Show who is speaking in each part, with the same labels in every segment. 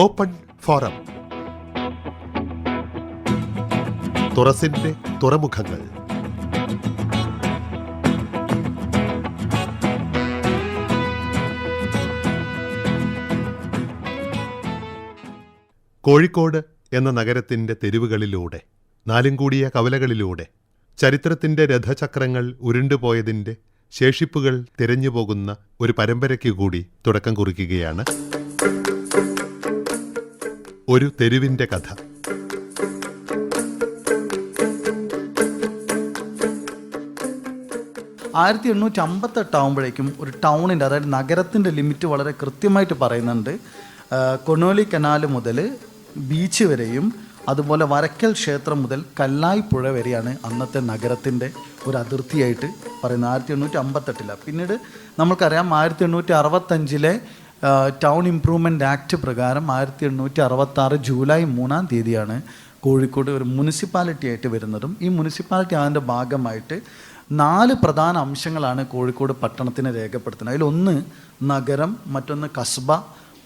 Speaker 1: Open forum. തുറസിന്റെ തുറമുഖങ്ങൾ. കോഴിക്കോട് എന്ന നഗരത്തിന്റെ തെരുവുകളിലൂടെ നാലും കൂടിയ കവലകളിലൂടെ ചരിത്രത്തിന്റെ രഥചക്രങ്ങൾ ഉരുണ്ടുപോയതിന്റെ ശേഷിപ്പുകൾ തിരഞ്ഞുപോകുന്ന ഒരു പരമ്പരയ്ക്കു കൂടി തുടക്കം കുറിക്കുകയാണ് ഒരു തെരുവിന്റെ കഥ.
Speaker 2: ആയിരത്തി എണ്ണൂറ്റി അമ്പത്തെട്ട് ആകുമ്പോഴേക്കും ഒരു ടൗണിന്റെ അതായത് നഗരത്തിന്റെ ലിമിറ്റ് വളരെ കൃത്യമായിട്ട് പറയുന്നുണ്ട്. കൊനോലി കനാല് കനാൽ മുതൽ ബീച്ച് വരെയും അതുപോലെ വരക്കൽ ക്ഷേത്രം മുതൽ കല്ലായി പുഴ വരെയാണ് അന്നത്തെ നഗരത്തിന്റെ ഒരു അതിർത്തിയായിട്ട് പറയുന്നത് ആയിരത്തി എണ്ണൂറ്റി അമ്പത്തെട്ടിലാണ് പിന്നീട് നമുക്കറിയാം ആയിരത്തി എണ്ണൂറ്റി അറുപത്തഞ്ചിലെ ടൗൺ ഇംപ്രൂവ്മെന്റ് ആക്ട് പ്രകാരം ആയിരത്തി എണ്ണൂറ്റി അറുപത്താറ് ജൂലൈ മൂന്നാം തീയതിയാണ് കോഴിക്കോട് ഒരു മുനിസിപ്പാലിറ്റി ആയിട്ട് വരുന്നതും. ഈ മുനിസിപ്പാലിറ്റി അതിന്റെ ഭാഗമായിട്ട് നാല് പ്രധാന അംശങ്ങളാണ് കോഴിക്കോട് പട്ടണത്തിന് രേഖപ്പെടുത്തുന്നത്. അതിലൊന്ന് നഗരം മറ്റൊന്ന് കസ്ബ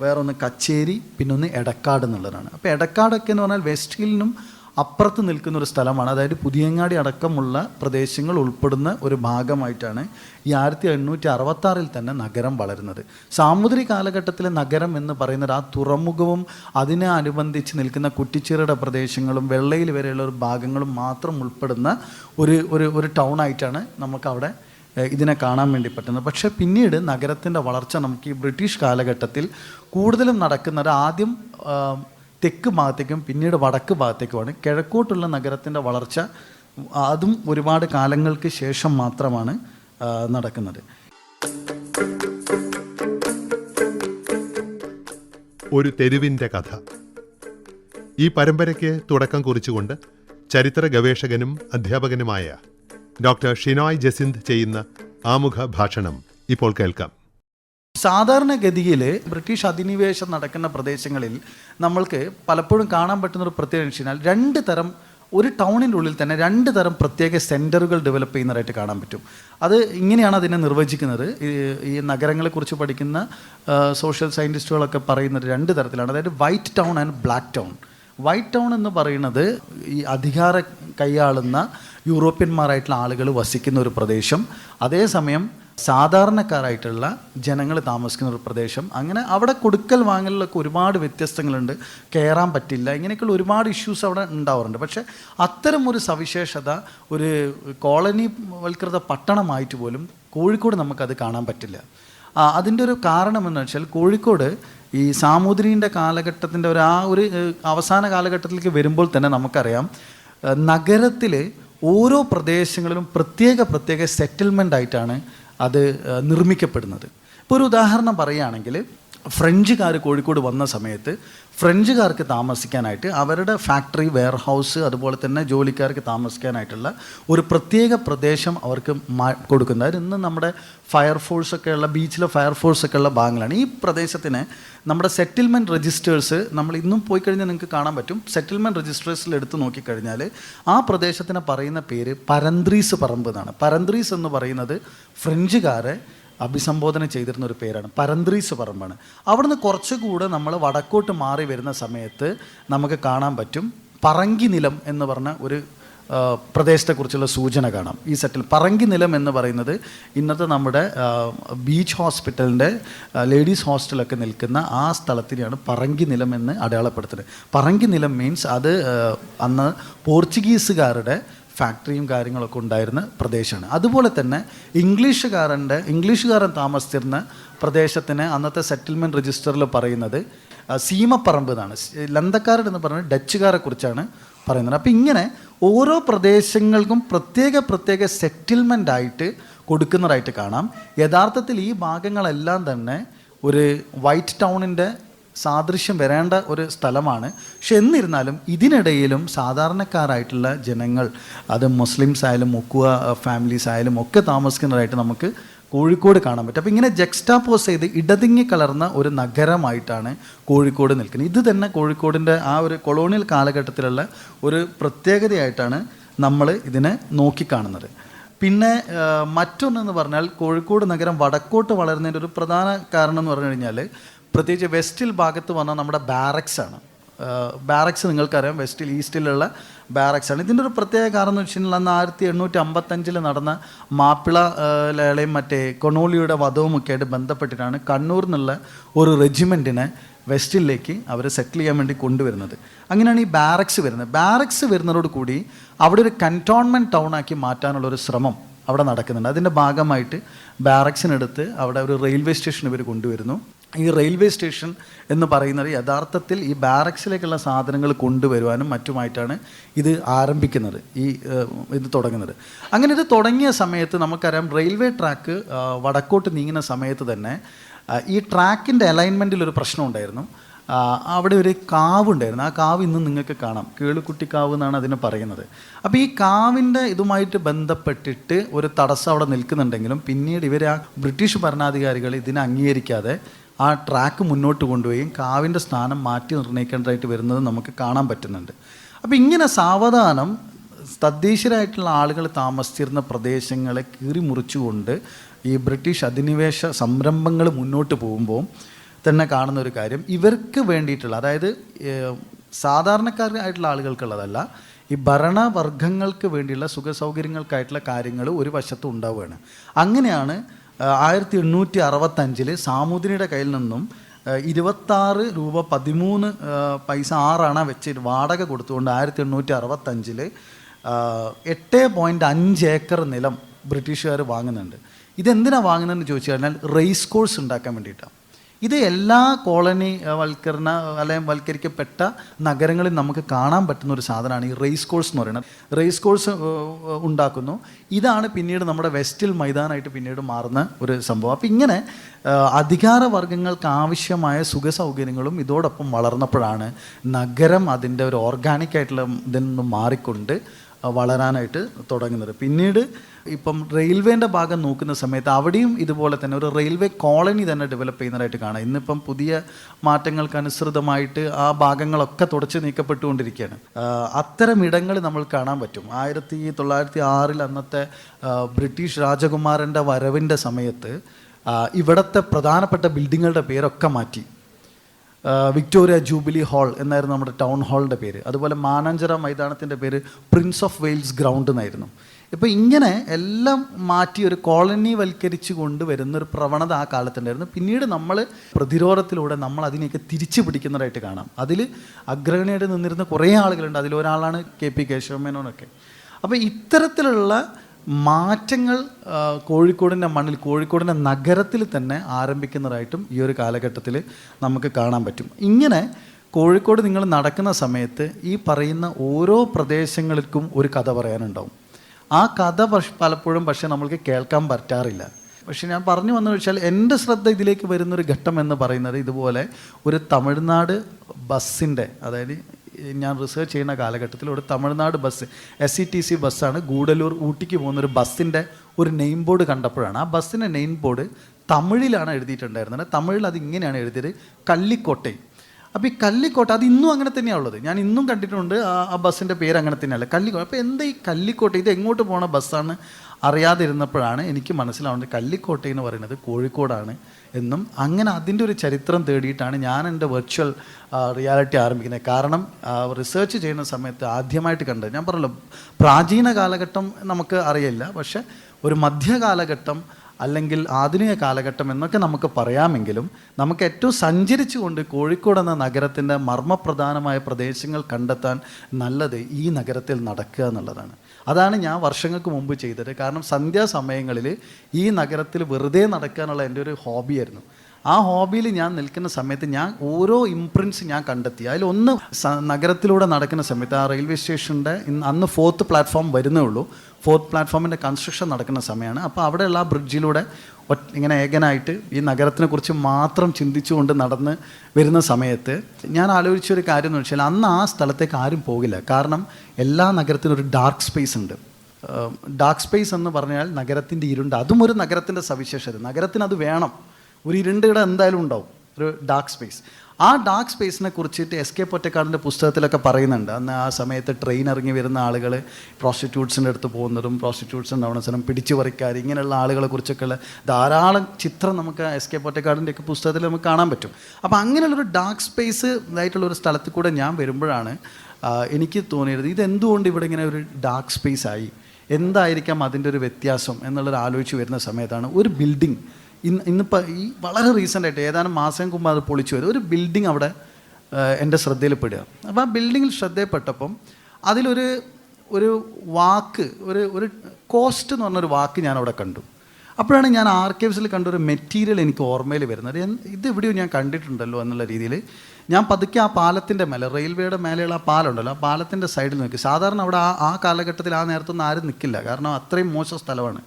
Speaker 2: വേറൊന്ന് കച്ചേരി പിന്നൊന്ന് എടക്കാട് എന്നുള്ളതാണ്. അപ്പോൾ എടക്കാടൊക്കെ എന്ന് പറഞ്ഞാൽ വെസ്റ്റ് ഹില്ലിനും അപ്പുറത്ത് നിൽക്കുന്ന ഒരു സ്ഥലമാണ്. അതായത് പുതിയങ്ങാടി അടക്കമുള്ള പ്രദേശങ്ങൾ ഉൾപ്പെടുന്ന ഒരു ഭാഗമായിട്ടാണ് ഈ ആയിരത്തി എണ്ണൂറ്റി അറുപത്താറിൽ തന്നെ നഗരം വളരുന്നത്. സാമുദ്രി കാലഘട്ടത്തിലെ നഗരം എന്ന് പറയുന്നത് ആ തുറമുഖവും അതിനെ അനുബന്ധിച്ച് നിൽക്കുന്ന കുറ്റിച്ചിറയുടെ പ്രദേശങ്ങളും വെള്ളയിൽ വരെയുള്ള ഒരു ഭാഗങ്ങളും മാത്രം ഉൾപ്പെടുന്ന ഒരു ഒരു ഒരു ടൗൺ ആയിട്ടാണ് നമുക്കവിടെ ഇതിനെ കാണാൻ വേണ്ടി പറ്റുന്നത്. പക്ഷേ പിന്നീട് നഗരത്തിന്റെ വളർച്ച നമുക്ക് ഈ ബ്രിട്ടീഷ് കാലഘട്ടത്തിൽ കൂടുതലും നടക്കുന്നത് ആദ്യം തെക്ക് ഭാഗത്തേക്കും പിന്നീട് വടക്ക് ഭാഗത്തേക്കുമാണ്. കിഴക്കോട്ടുള്ള നഗരത്തിന്റെ വളർച്ച അതും ഒരുപാട് കാലങ്ങൾക്ക് ശേഷം മാത്രമാണ് നടക്കുന്നത്.
Speaker 1: ഒരു തെരുവിന്റെ കഥ. ഈ പരമ്പരയ്ക്ക് തുടക്കം കുറിച്ചുകൊണ്ട് ചരിത്ര ഗവേഷകനും അധ്യാപകനുമായ ഡോക്ടർ ഷിനോയ് ജസിന്ത് ചെയ്യുന്ന ആമുഖ ഭാഷണം ഇപ്പോൾ കേൾക്കാം.
Speaker 2: സാധാരണഗതിയിൽ ബ്രിട്ടീഷ് അധിനിവേശം നടക്കുന്ന പ്രദേശങ്ങളിൽ നമ്മൾക്ക് പലപ്പോഴും കാണാൻ പറ്റുന്ന ഒരു പ്രത്യേകത വെച്ചാൽ രണ്ട് തരം ഒരു ടൗണിന്റെ ഉള്ളിൽ തന്നെ രണ്ട് തരം പ്രത്യേക സെന്ററുകൾ ഡെവലപ്പ് ചെയ്യുന്നതായിട്ട് കാണാൻ പറ്റും. അത് ഇങ്ങനെയാണ് അതിനെ നിർവചിക്കുന്നത്. ഈ നഗരങ്ങളെക്കുറിച്ച് പഠിക്കുന്ന സോഷ്യൽ സയന്റിസ്റ്റുകളൊക്കെ പറയുന്നത് രണ്ട് തരത്തിലാണ്. അതായത് white town and black town white town എന്ന് പറയുന്നത് ഈ അധികാര കൈയാളുന്ന യൂറോപ്യന്മാരായിട്ടുള്ള ആളുകൾ വസിക്കുന്ന ഒരു പ്രദേശം. അതേസമയം സാധാരണക്കാരായിട്ടുള്ള ജനങ്ങൾ താമസിക്കുന്ന ഒരു പ്രദേശം. അങ്ങനെ അവിടെ കൊടുക്കൽ വാങ്ങലിലൊക്കെ ഒരുപാട് വ്യത്യസ്തങ്ങളുണ്ട്. കയറാൻ പറ്റില്ല. ഇങ്ങനെയൊക്കെയുള്ള ഒരുപാട് ഇഷ്യൂസ് അവിടെ ഉണ്ടാവാറുണ്ട്. പക്ഷേ അത്തരം ഒരു സവിശേഷത ഒരു കോളനി വൽകൃത പട്ടണമായിട്ട് പോലും കോഴിക്കോട് നമുക്കത് കാണാൻ പറ്റില്ല. അതിന്റെ ഒരു കാരണം എന്ന് വെച്ചാൽ കോഴിക്കോട് ഈ സാമൂതിരീന്റെ കാലഘട്ടത്തിന്റെ ഒരു ആ ഒരു അവസാന കാലഘട്ടത്തിലേക്ക് വരുമ്പോൾ തന്നെ നമുക്കറിയാം നഗരത്തിൽ ഓരോ പ്രദേശങ്ങളിലും പ്രത്യേക പ്രത്യേക സെറ്റിൽമെന്റ് ആയിട്ടാണ് അത് നിർമ്മിക്കപ്പെടുന്നത്. ഇപ്പോൾ ഒരു ഉദാഹരണം പറയുകയാണെങ്കിൽ ഫ്രഞ്ചുകാർ കോഴിക്കോട് വന്ന സമയത്ത് ഫ്രഞ്ചുകാർക്ക് താമസിക്കാനായിട്ട് അവരുടെ ഫാക്ടറി വെയർഹൗസ് അതുപോലെ തന്നെ ജോലിക്കാർക്ക് താമസിക്കാനായിട്ടുള്ള ഒരു പ്രത്യേക പ്രദേശം അവർക്ക് കൊടുക്കുന്നത്. ഇന്ന് നമ്മുടെ ഫയർഫോഴ്സൊക്കെ ഉള്ള ബീച്ചിലെ ഫയർഫോഴ്സൊക്കെ ഉള്ള ഭാഗങ്ങളാണ്. ഈ പ്രദേശത്തിന് നമ്മുടെ സെറ്റിൽമെന്റ് രജിസ്റ്റേഴ്സ് നമ്മൾ ഇന്നും പോയി കഴിഞ്ഞാൽ നിങ്ങൾക്ക് കാണാൻ പറ്റും. സെറ്റിൽമെന്റ് രജിസ്റ്റേഴ്സിൽ എടുത്ത് നോക്കിക്കഴിഞ്ഞാൽ ആ പ്രദേശത്തിന് പറയുന്ന പേര് പരന്ത്രീസ് പറമ്പ് എന്നാണ്. പരന്ത്രീസ് എന്ന് പറയുന്നത് ഫ്രഞ്ചുകാരെ അഭിസംബോധന ചെയ്തിരുന്ന ഒരു പേരാണ്. പരന്ത്രീസ് പറമ്പാണ് അവിടുന്ന് കുറച്ചുകൂടെ നമ്മൾ വടക്കോട്ട് മാറി വരുന്ന സമയത്ത് നമുക്ക് കാണാൻ പറ്റും പറങ്കി നിലം എന്ന് പറഞ്ഞ ഒരു പ്രദേശത്തെക്കുറിച്ചുള്ള സൂചന കാണാം. ഈ സെറ്റിൽ പറങ്കി നിലം എന്ന് പറയുന്നത് ഇന്നത്തെ നമ്മുടെ ബീച്ച് ഹോസ്പിറ്റലിന്റെ ലേഡീസ് ഹോസ്റ്റലൊക്കെ നിൽക്കുന്ന ആ സ്ഥലത്തിനെയാണ് പറങ്കി നിലം എന്ന് അടയാളപ്പെടുത്തുന്നത്. പറങ്കി നിലം മീൻസ് അത് അന്ന് പോർച്ചുഗീസുകാരുടെ ഫാക്ടറിയും കാര്യങ്ങളൊക്കെ ഉണ്ടായിരുന്ന പ്രദേശമാണ്. അതുപോലെ തന്നെ ഇംഗ്ലീഷുകാരന്റെ ഇംഗ്ലീഷുകാരൻ താമസിച്ചിരുന്ന പ്രദേശത്തിന് അന്നത്തെ സെറ്റിൽമെന്റ് രജിസ്റ്ററിൽ പറയുന്നത് സീമപ്പറമ്പ് എന്നാണ്. സ്- പറഞ്ഞ ഡച്ചുകാരെ കുറിച്ചാണ് പറയുന്നത്. അപ്പോൾ ഇങ്ങനെ ഓരോ പ്രദേശങ്ങൾക്കും പ്രത്യേക പ്രത്യേക സെറ്റിൽമെന്റ് ആയിട്ട് കൊടുക്കുന്നതായിട്ട് കാണാം. യഥാർത്ഥത്തിൽ ഈ ഭാഗങ്ങളെല്ലാം തന്നെ ഒരു വൈറ്റ് ടൗണിന്റെ സാദൃശ്യം വരേണ്ട ഒരു സ്ഥലമാണ്. പക്ഷെ എന്നിരുന്നാലും ഇതിനിടയിലും സാധാരണക്കാരായിട്ടുള്ള ജനങ്ങൾ അത് മുസ്ലിംസ് ആയാലും മുക്കുവ ഫാമിലീസ് ആയാലും ഒക്കെ താമസിക്കുന്നതായിട്ട് നമുക്ക് കോഴിക്കോട് കാണാൻ പറ്റും. അപ്പോൾ ഇങ്ങനെ ജക്സ്റ്റാപ്പോസ് ചെയ്ത് ഇടതിങ്ങി കലർന്ന ഒരു നഗരമായിട്ടാണ് കോഴിക്കോട് നിൽക്കുന്നത്. ഇത് തന്നെ കോഴിക്കോടിന്റെ ആ ഒരു കൊളോണിയൽ കാലഘട്ടത്തിലുള്ള ഒരു പ്രത്യേകതയായിട്ടാണ് നമ്മൾ ഇതിനെ നോക്കിക്കാണുന്നത്. പിന്നെ മറ്റൊന്നെന്ന് പറഞ്ഞാൽ കോഴിക്കോട് നഗരം വടക്കോട്ട് വളരുന്നതിന്റെ ഒരു പ്രധാന കാരണം എന്ന് പറഞ്ഞു കഴിഞ്ഞാൽ പ്രത്യേകിച്ച് വെസ്റ്റിൽ ഭാഗത്ത് വന്ന നമ്മുടെ ബാരക്സ് ആണ്. ബാരക്സ് നിങ്ങൾക്കറിയാം. വെസ്റ്റിൽ ഈസ്റ്റിലുള്ള ബാരക്സ് ആണ്. ഇതിന്റെ ഒരു പ്രത്യേക കാരണം എന്ന് വെച്ചിട്ടുണ്ടെങ്കിൽ അന്ന് ആയിരത്തി എണ്ണൂറ്റി അമ്പത്തഞ്ചിൽ നടന്ന മാപ്പിള ലേളയും മറ്റേ കൊണോളിയുടെ വധവും ഒക്കെ ആയിട്ട് ബന്ധപ്പെട്ടിട്ടാണ് കണ്ണൂർ എന്നുള്ള ഒരു റെജിമെന്റിനെ വെസ്റ്റിലേക്ക് അവരെ സെറ്റിൽ ചെയ്യാൻ വേണ്ടി കൊണ്ടുവരുന്നത്. അങ്ങനെയാണ് ഈ ബാരക്സ് വരുന്നത്. ബാരക്സ് വരുന്നതോട് കൂടി അവിടെ ഒരു കന്റോൺമെന്റ് ടൗൺ ആക്കി മാറ്റാനുള്ള ഒരു ശ്രമം അവിടെ നടക്കുന്നുണ്ട്. അതിന്റെ ഭാഗമായിട്ട് ബാരക്സിനടുത്ത് അവിടെ ഒരു റെയിൽവേ സ്റ്റേഷൻ ഇവർ കൊണ്ടുവരുന്നു. ഈ റെയിൽവേ സ്റ്റേഷൻ എന്ന് പറയുന്നത് യഥാർത്ഥത്തിൽ ഈ ബാരക്സിലേക്കുള്ള സാധനങ്ങൾ കൊണ്ടുവരുവാനും മറ്റുമായിട്ടാണ് ഇത് ആരംഭിക്കുന്നത് ഈ ഇത് തുടങ്ങുന്നത്. അങ്ങനെ ഇത് തുടങ്ങിയ സമയത്ത് നമുക്കറിയാം റെയിൽവേ ട്രാക്ക് വടക്കോട്ട് നീങ്ങുന്ന സമയത്ത് തന്നെ ഈ ട്രാക്കിന്റെ അലൈൻമെന്റിൽ ഒരു പ്രശ്നം ഉണ്ടായിരുന്നു. അവിടെ ഒരു കാവ് ഉണ്ടായിരുന്നു. ആ കാവ് ഇന്ന് നിങ്ങൾക്ക് കാണാം. കേളുക്കുട്ടി കാവ് എന്നാണ് അതിനെ പറയുന്നത്. അപ്പോൾ ഈ കാവിന്റെ ഇതുമായിട്ട് ബന്ധപ്പെട്ടിട്ട് ഒരു തടസ്സം അവിടെ നിൽക്കുന്നുണ്ടെങ്കിലും പിന്നീട് ഇവർ ആ ബ്രിട്ടീഷ് ഭരണാധികാരികൾ ഇതിനെ അംഗീകരിക്കാതെ ആ ട്രാക്ക് മുന്നോട്ട് കൊണ്ടുപോയി കാവിന്റെ സ്ഥാനം മാറ്റി നിർണയിക്കേണ്ടതായിട്ട് വരുന്നത് നമുക്ക് കാണാൻ പറ്റുന്നുണ്ട്. അപ്പോൾ ഇങ്ങനെ സാവധാനം തദ്ദേശീയരായിട്ടുള്ള ആളുകൾ താമസിച്ചിരുന്ന പ്രദേശങ്ങളെ കീറി മുറിച്ചുകൊണ്ട് ഈ ബ്രിട്ടീഷ് അധിനിവേശ സംരംഭങ്ങൾ മുന്നോട്ട് പോകുമ്പോൾ തന്നെ കാണുന്ന ഒരു കാര്യം ഇവർക്ക് വേണ്ടിയിട്ടുള്ള അതായത് സാധാരണക്കാരായിട്ടുള്ള ആളുകൾക്കുള്ളതല്ല ഈ ഭരണവർഗങ്ങൾക്ക് വേണ്ടിയുള്ള സുഖസൗകര്യങ്ങൾക്കായിട്ടുള്ള കാര്യങ്ങൾ ഒരു വശത്ത് ഉണ്ടാവുകയാണ്. അങ്ങനെയാണ് ആയിരത്തി എണ്ണൂറ്റി അറുപത്തഞ്ചിൽ സാമൂതിരിയുടെ കയ്യിൽ നിന്നും ഇരുപത്താറ് രൂപ പതിമൂന്ന് പൈസ ആറാണ് വെച്ച് വാടക കൊടുത്തുകൊണ്ട് ആയിരത്തി എണ്ണൂറ്റി അറുപത്തഞ്ചിൽ എട്ട് പോയിന്റ് അഞ്ച് ഏക്കർ നിലം ബ്രിട്ടീഷുകാർ വാങ്ങുന്നുണ്ട്. ഇതെന്തിനാണ് വാങ്ങുന്നതെന്ന് ചോദിച്ചു കഴിഞ്ഞാൽ റേസ് കോഴ്സ് ഉണ്ടാക്കാൻ വേണ്ടിയിട്ടാണ്. ഇത് എല്ലാ കോളനി വൽക്കരണ അല്ലെങ്കിൽ വൽക്കരിക്കപ്പെട്ട നഗരങ്ങളിൽ നമുക്ക് കാണാൻ പറ്റുന്ന ഒരു സാധനമാണ് ഈ റേസ് കോഴ്സ് എന്ന് പറയുന്നത്. റേസ് കോഴ്സ് ഉണ്ടാക്കുന്നു. ഇതാണ് പിന്നീട് നമ്മുടെ വെസ്റ്റിൽ മൈതാനായിട്ട് പിന്നീട് മാറുന്ന ഒരു സംഭവം. അപ്പം ഇങ്ങനെ അധികാര അധികാരവർഗങ്ങൾക്ക് ആവശ്യമായ സുഖ സൗകര്യങ്ങളും ഇതോടൊപ്പം വളർന്നപ്പോഴാണ് നഗരം അതിന്റെ ഒരു ഓർഗാനിക് ആയിട്ടുള്ള ഇതിൽ നിന്നും മാറിക്കൊണ്ട് വളരാനായിട്ട് തുടങ്ങുന്നത്. പിന്നീട് ഇപ്പം റെയിൽവേന്റെ ഭാഗം നോക്കുന്ന സമയത്ത് അവിടെയും ഇതുപോലെ തന്നെ ഒരു റെയിൽവേ കോളനി തന്നെ ഡെവലപ്പ് ചെയ്യുന്നതായിട്ട് കാണാം. ഇന്നിപ്പം പുതിയ മാറ്റങ്ങൾക്ക് അനുസൃതമായിട്ട് ആ ഭാഗങ്ങളൊക്കെ തുടച്ച് നീക്കപ്പെട്ടുകൊണ്ടിരിക്കുകയാണ്. അത്തരം ഇടങ്ങൾ നമ്മൾ കാണാൻ പറ്റും. ആയിരത്തി തൊള്ളായിരത്തി ആറിൽ അന്നത്തെ ബ്രിട്ടീഷ് രാജകുമാരന്റെ വരവിന്റെ സമയത്ത് ഇവിടത്തെ പ്രധാനപ്പെട്ട ബിൽഡിങ്ങുകളുടെ പേരൊക്കെ മാറ്റി. വിക്ടോറിയ ജൂബിലി ഹാൾ എന്നായിരുന്നു നമ്മുടെ ടൗൺ ഹാളിന്റെ പേര്. അതുപോലെ മാനാഞ്ചിറ മൈതാനത്തിന്റെ പേര് പ്രിൻസ് ഓഫ് വെയിൽസ് ഗ്രൗണ്ട് എന്നായിരുന്നു. ഇപ്പോൾ ഇങ്ങനെ എല്ലാം മാറ്റി ഒരു കോളനി വൽക്കരിച്ച് കൊണ്ടുവരുന്ന ഒരു പ്രവണത ആ കാലത്തുണ്ടായിരുന്നു. പിന്നീട് നമ്മൾ പ്രതിരോധത്തിലൂടെ നമ്മൾ അതിനെയൊക്കെ തിരിച്ചു പിടിക്കുന്നതായിട്ട് കാണാം. അതിൽ അഗ്രഗണിയായിട്ട് നിന്നിരുന്ന കുറേ ആളുകളുണ്ട്. അതിലൊരാളാണ് കെ പി കേശവമേനോനൊക്കെ അപ്പോൾ ഇത്തരത്തിലുള്ള മാറ്റങ്ങൾ കോഴിക്കോടിന്റെ മണ്ണിൽ കോഴിക്കോടിന്റെ നഗരത്തിൽ തന്നെ ആരംഭിക്കുന്നതായിട്ടും ഈ ഒരു കാലഘട്ടത്തിൽ നമുക്ക് കാണാൻ പറ്റും. ഇങ്ങനെ കോഴിക്കോട് നിങ്ങൾ നടക്കുന്ന സമയത്ത് ഈ പറയുന്ന ഓരോ പ്രദേശങ്ങൾക്കും ഒരു കഥ പറയാനുണ്ടാവും. ആ കഥ പലപ്പോഴും പക്ഷേ നമ്മൾക്ക് കേൾക്കാൻ പറ്റാറില്ല. പക്ഷേ ഞാൻ പറഞ്ഞു വന്നു വെച്ചാൽ എന്റെ ശ്രദ്ധ ഇതിലേക്ക് വരുന്നൊരു ഘട്ടം എന്ന് പറയുന്നത് ഇതുപോലെ ഒരു തമിഴ്നാട് ബസ്സിന്റെ അതായത് ഞാൻ റിസർച്ച് ചെയ്യുന്ന കാലഘട്ടത്തിൽ ഒരു Tamil Nadu bus S C T C ബസ്സാണ് ഗൂഡലൂർ ഊട്ടിക്ക് പോകുന്ന ഒരു ബസ്സിന്റെ ഒരു നെയിം ബോർഡ് കണ്ടപ്പോഴാണ്. ആ ബസ്സിന്റെ നെയിം ബോർഡ് തമിഴിലാണ് എഴുതിയിട്ടുണ്ടായിരുന്നത്. തമിഴിൽ അത് ഇങ്ങനെയാണ് എഴുതിയത് കള്ളിക്കോട്ടൈ അപ്പോൾ ഈ കല്ലിക്കോട്ട അത് ഇന്നും അങ്ങനെ തന്നെയാണ് ഉള്ളത്. ഞാൻ ഇന്നും കണ്ടിട്ടുണ്ട് ആ ആ ബസ്സിന്റെ പേര് അങ്ങനെ തന്നെയല്ല. കല്ലിക്കോട്ട അപ്പോൾ എന്താ ഈ കല്ലിക്കോട്ട ഇത് എങ്ങോട്ട് പോണ ബസ്സാണ് അറിയാതിരുന്നപ്പോഴാണ് എനിക്ക് മനസ്സിലാവുന്നത് കല്ലിക്കോട്ട എന്ന് പറയുന്നത് കോഴിക്കോടാണ് എന്നും അങ്ങനെ അതിന്റെ ഒരു ചരിത്രം തേടിയിട്ടാണ് ഞാൻ എന്റെ വെർച്വൽ റിയാലിറ്റി ആരംഭിക്കുന്നത്. കാരണം റിസർച്ച് ചെയ്യുന്ന സമയത്ത് ആദ്യമായിട്ട് കണ്ടത് ഞാൻ പറഞ്ഞല്ലോ പ്രാചീന കാലഘട്ടം നമുക്ക് അറിയില്ല പക്ഷെ ഒരു മധ്യകാലഘട്ടം അല്ലെങ്കിൽ ആധുനിക കാലഘട്ടം എന്നൊക്കെ നമുക്ക് പറയാമെങ്കിലും നമുക്ക് ഏറ്റവും സഞ്ചരിച്ചുകൊണ്ട് കോഴിക്കോട് എന്ന നഗരത്തിന്റെ മർമ്മപ്രധാനമായ പ്രദേശങ്ങൾ കണ്ടെത്താൻ നല്ലത് ഈ നഗരത്തിൽ നടക്കുക എന്നുള്ളതാണ്. അതാണ് ഞാൻ വർഷങ്ങൾക്ക് മുമ്പ് ചെയ്തത്. കാരണം സന്ധ്യാസമയങ്ങളിൽ ഈ നഗരത്തിൽ വെറുതെ നടക്കാനുള്ള എന്റെ ഒരു ഹോബിയായിരുന്നു. ആ ഹോബിയിൽ ഞാൻ നിൽക്കുന്ന സമയത്ത് ഞാൻ ഓരോ ഇംപ്രിൻസ് ഞാൻ കണ്ടെത്തി. അതിലൊന്ന് നഗരത്തിലൂടെ നടക്കുന്ന സമയത്ത് ആ റെയിൽവേ സ്റ്റേഷന്റെ അന്ന് ഫോർത്ത് പ്ലാറ്റ്ഫോം വരുന്നേ ഉള്ളൂ. ഫോർത്ത് പ്ലാറ്റ്ഫോമിന്റെ കൺസ്ട്രക്ഷൻ നടക്കുന്ന സമയമാണ് അപ്പോൾ അവിടെയുള്ള ആ ബ്രിഡ്ജിലൂടെ ഇങ്ങനെ ഏകനായിട്ട് ഈ നഗരത്തിനെക്കുറിച്ച് മാത്രം ചിന്തിച്ചുകൊണ്ട് നടന്ന് വരുന്ന സമയത്ത് ഞാൻ ആലോചിച്ച ഒരു കാര്യം എന്ന് വെച്ചാൽ അന്ന് ആ സ്ഥലത്തേക്ക് ആരും പോകില്ല. കാരണം എല്ലാ നഗരത്തിനും ഒരു ഡാർക്ക് സ്പേസ് ഉണ്ട്. ഡാർക്ക് സ്പേസ് എന്ന് പറഞ്ഞാൽ നഗരത്തിന്റെ ഇരുണ്ട്. അതും ഒരു നഗരത്തിന്റെ സവിശേഷത. നഗരത്തിന് അത് വേണം. ഒരു ഇരുണ്ട ഇടം എന്തായാലും ഉണ്ടാവും. ഒരു ഡാർക്ക് സ്പേസ് ആ ഡാർക്ക് സ്പേസിനെ കുറിച്ചിട്ട് എസ് കെ പൊറ്റക്കാടിന്റെ പുസ്തകത്തിലൊക്കെ പറയുന്നുണ്ട്. അന്ന് ആ സമയത്ത് ട്രെയിൻ ഇറങ്ങി വരുന്ന ആളുകൾ പ്രോസ്റ്റിറ്റ്യൂട്ട്സിന്റെ അടുത്ത് പോകുന്നതും പ്രോസ്റ്റിറ്റ്യൂട്ട്സ് ഉണ്ടാവുന്ന പിടിച്ചു പറിക്കാർ ഇങ്ങനെയുള്ള ആളുകളെ കുറിച്ചൊക്കെയുള്ള ധാരാളം ചിത്രം നമുക്ക് എസ് കെ പൊറ്റക്കാടിന്റെയൊക്കെ പുസ്തകത്തിൽ നമുക്ക് കാണാൻ പറ്റും. അപ്പോൾ അങ്ങനെയുള്ളൊരു ഡാർക്ക് സ്പേസ് ഇതായിട്ടുള്ള ഒരു സ്ഥലത്ത് കൂടെ ഞാൻ വരുമ്പോഴാണ് എനിക്ക് തോന്നിയത് ഇതെന്തുകൊണ്ട് ഇവിടെ ഇങ്ങനെ ഒരു ഡാർക്ക് സ്പേസ് ആയി? എന്തായിരിക്കാം അതിന്റെ ഒരു വ്യത്യാസം എന്നുള്ളത് ആലോചിച്ച് വരുന്ന സമയത്താണ് ഒരു ബിൽഡിംഗ് ഇന്ന് ഇന്നിപ്പോൾ ഈ വളരെ റീസെന്റ് ആയിട്ട് ഏതാനും മാസം മുമ്പ് അത് പൊളിച്ചു വരും ഒരു ബിൽഡിംഗ് അവിടെ എന്റെ ശ്രദ്ധയിൽപ്പെടുക. അപ്പോൾ ആ ബിൽഡിങ്ങിൽ ശ്രദ്ധയിൽപ്പെട്ടപ്പം അതിലൊരു ഒരു വാക്ക് ഒരു ഒരു കോസ്റ്റ് എന്ന് പറഞ്ഞൊരു വാക്ക് ഞാൻ അവിടെ കണ്ടു. അപ്പോഴാണ് ഞാൻ ആർക്കൈവ്സിൽ കണ്ട ഒരു മെറ്റീരിയൽ എനിക്ക് ഓർമ്മയിൽ വരുന്നത്. ഇത് എവിടെയോ ഞാൻ കണ്ടിട്ടുണ്ടല്ലോ എന്നുള്ള രീതിയിൽ ഞാൻ പതുക്കെ ആ പാലത്തിന്റെ മേലെ റെയിൽവേയുടെ മേലെയുള്ള ആ പാലമുണ്ടല്ലോ ആ പാലത്തിന്റെ സൈഡിൽ നോക്കി സാധാരണ അവിടെ ആ ആ കാലഘട്ടത്തിൽ ആ നേരത്തൊന്നും ആരും നിൽക്കില്ല. കാരണം അത്രയും മോശം സ്ഥലമാണ്.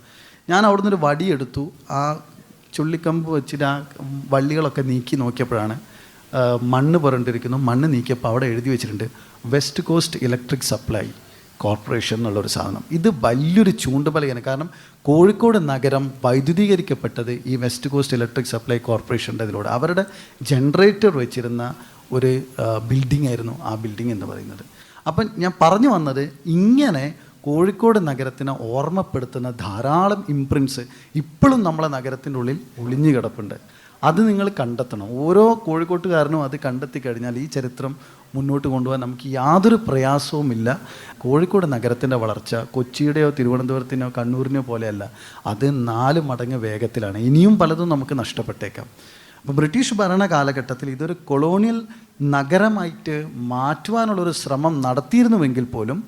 Speaker 2: ഞാൻ അവിടുന്ന് ഒരു വടിയെടുത്തു ആ ചുള്ളിക്കമ്പ് വെച്ചിട്ട് ആ വള്ളികളൊക്കെ നീക്കി നോക്കിയപ്പോഴാണ് മണ്ണ് പുരണ്ടിരിക്കുന്നു. മണ്ണ് നീക്കിയപ്പോൾ അവിടെ എഴുതി വെച്ചിട്ടുണ്ട് west coast electric supply corporation എന്നുള്ളൊരു സാധനം. ഇത് വലിയൊരു ചൂണ്ടുപലകയാണ് കാരണം കോഴിക്കോട് നഗരം വൈദ്യുതീകരിക്കപ്പെട്ടത് ഈ വെസ്റ്റ് കോസ്റ്റ് ഇലക്ട്രിക് സപ്ലൈ കോർപ്പറേഷന്റെ ഇതിലൂടെ. അവരുടെ ജനറേറ്റർ വെച്ചിരുന്ന ഒരു ബിൽഡിംഗ് ആയിരുന്നു ആ ബിൽഡിംഗ് എന്ന് പറയുന്നത്. അപ്പം ഞാൻ പറഞ്ഞു വന്നത് ഇങ്ങനെ കോഴിക്കോട് നഗരത്തിനെ ഓർമ്മപ്പെടുത്തുന്ന ധാരാളം ഇംപ്രിൻസ് ഇപ്പോഴും നമ്മളെ നഗരത്തിന്റെ ഉള്ളിൽ ഒളിഞ്ഞു കിടപ്പുണ്ട്. അത് നിങ്ങൾ കണ്ടെത്തണം. ഓരോ കോഴിക്കോട്ടുകാരനും അത് കണ്ടെത്തി കഴിഞ്ഞാൽ ഈ ചരിത്രം മുന്നോട്ട് കൊണ്ടുപോകാൻ നമുക്ക് യാതൊരു പ്രയാസവുമില്ല കോഴിക്കോട് നഗരത്തിന്റെ വളർച്ച കൊച്ചിയുടെയോ തിരുവനന്തപുരത്തിനോ കണ്ണൂരിനോ പോലെയല്ല. അത് നാല് മടങ്ങ് വേഗത്തിലാണ്. ഇനിയും പലതും നമുക്ക് നഷ്ടപ്പെട്ടേക്കാം. അപ്പോൾ ബ്രിട്ടീഷ് ഭരണ കാലഘട്ടത്തിൽ ഇതൊരു കൊളോണിയൽ നഗരമായിട്ട് മാറ്റുവാനുള്ളൊരു ശ്രമം നടത്തിയിരുന്നുവെങ്കിൽ പോലും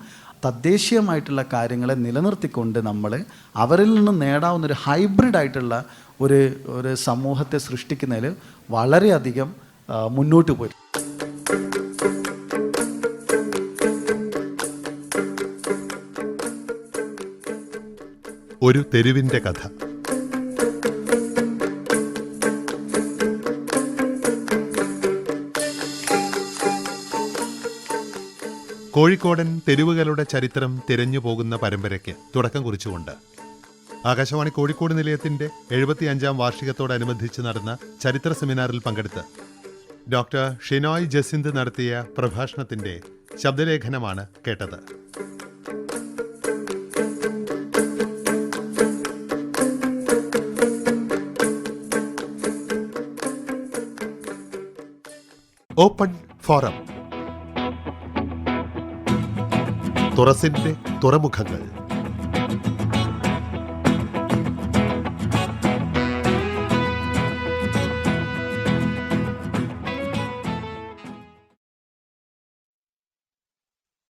Speaker 2: തദ്ദേശീയമായിട്ടുള്ള കാര്യങ്ങളെ നിലനിർത്തിക്കൊണ്ട് നമ്മൾ അവരിൽ നിന്ന് നേടാവുന്ന ഒരു ഹൈബ്രിഡ് ആയിട്ടുള്ള ഒരു ഒരു സമൂഹത്തെ സൃഷ്ടിക്കുന്നതിൽ വളരെയധികം മുന്നോട്ട് പോയി.
Speaker 1: ഒരു തെരുവിന്റെ കഥ. കോഴിക്കോടൻ തെരുവുകളുടെ ചരിത്രം തിരഞ്ഞു പോകുന്ന പരമ്പരയ്ക്ക് തുടക്കം കുറിച്ചുകൊണ്ട്. ആകാശവാണി കോഴിക്കോട് നിലയത്തിന്റെ എഴുപത്തിയഞ്ചാം വാർഷികത്തോടനുബന്ധിച്ച് നടന്ന ചരിത്ര സെമിനാറിൽ പങ്കെടുത്ത് ഡോക്ടർ ഷിനോയ് ജസിന്ത് നടത്തിയ പ്രഭാഷണത്തിന്റെ ശബ്ദലേഖനമാണ് കേട്ടത്. ഓപ്പൺ ഫോറം തുറസിന്റെ തുറമുഖങ്ങൾ.